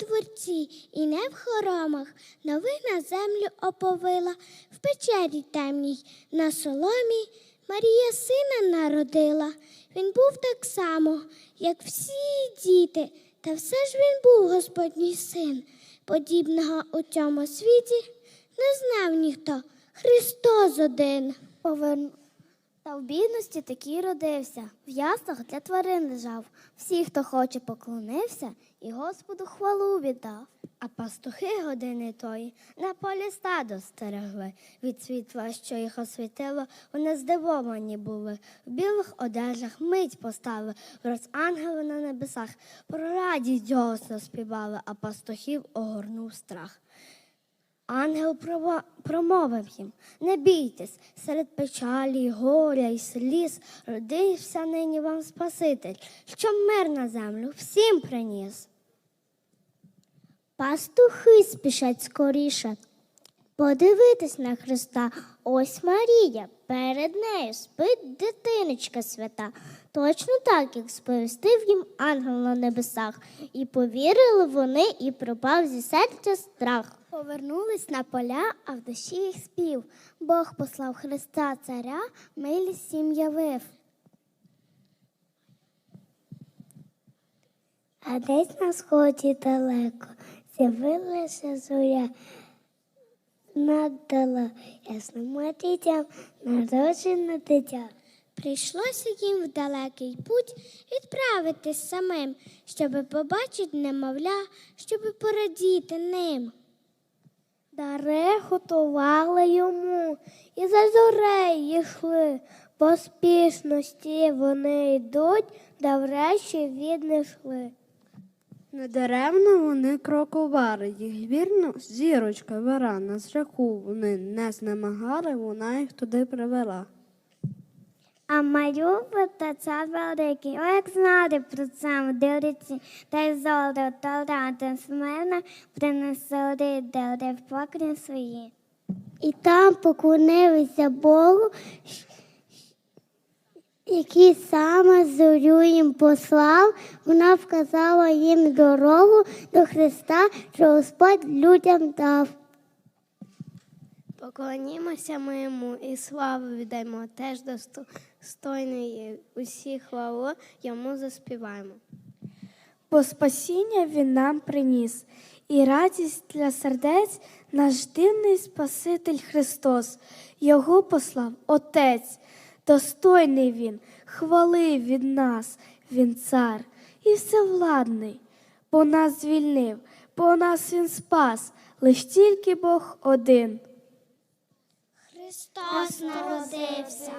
дворці і не в хоромах, новина землю оповила, в печері темній на соломі Марія сина народила. Він був так само, як всі діти, та все ж він був Господній син. Подібного у цьому світі не знав ніхто. Христос один. Та в бідності такий родився, в яслах для тварин лежав. Всі, хто хоче, поклонився і Господу хвалу віддав. А пастухи години тої на полі стадо стерегли. Від світла, що їх освітило, вони здивовані були. В білих одежах мить поставили, враз ангели на небесах. Про радість голосно співали, а пастухів огорнув страх. Ангел промовив їм: Не бійтесь, серед печалі, горя і сліз родився нині вам Спаситель, що мир на землю всім приніс. Пастухи спішать скоріше. Подивитись на Христа. Ось Марія, перед нею спить дитиночка свята. Точно так, як сповістив їм ангел на небесах. І повірили вони, і пропав зі серця страх. Повернулись на поля, а в душі їх спів. Бог послав Христа царя, милість всім явив. А десь на сході далеко з'явилася зоря. Надала ясному дітям народжене дитя. Прийшлося їм в далекий путь відправитись самим, щоби побачити немовля, щоби порадіти ним. Дари готували йому, і за зорею йшли. Поспішності вони йдуть, да врешті віднайшли. Недаремно вони крокували, їх вірно зірочка вера на шляху вони не знемагали, вона їх туди привела. А малювати це великий, як знати про це дивляться, та й золото таланти смирно принесли де в покрі свої. І там поклонилися Богу, який саме зорю їм послав, вона вказала їм дорогу до Христа, що Господь людям дав. Поклонімося ми йому і славу віддаємо, теж достойної усі хвалу йому заспіваємо. Бо спасіння він нам приніс, і радість для сердець наш дивний Спаситель Христос, Його послав Отець, достойний Він, хвали від нас, Він цар і всевладний, бо нас звільнив, бо нас Він спас, лиш тільки Бог один. Христос народився.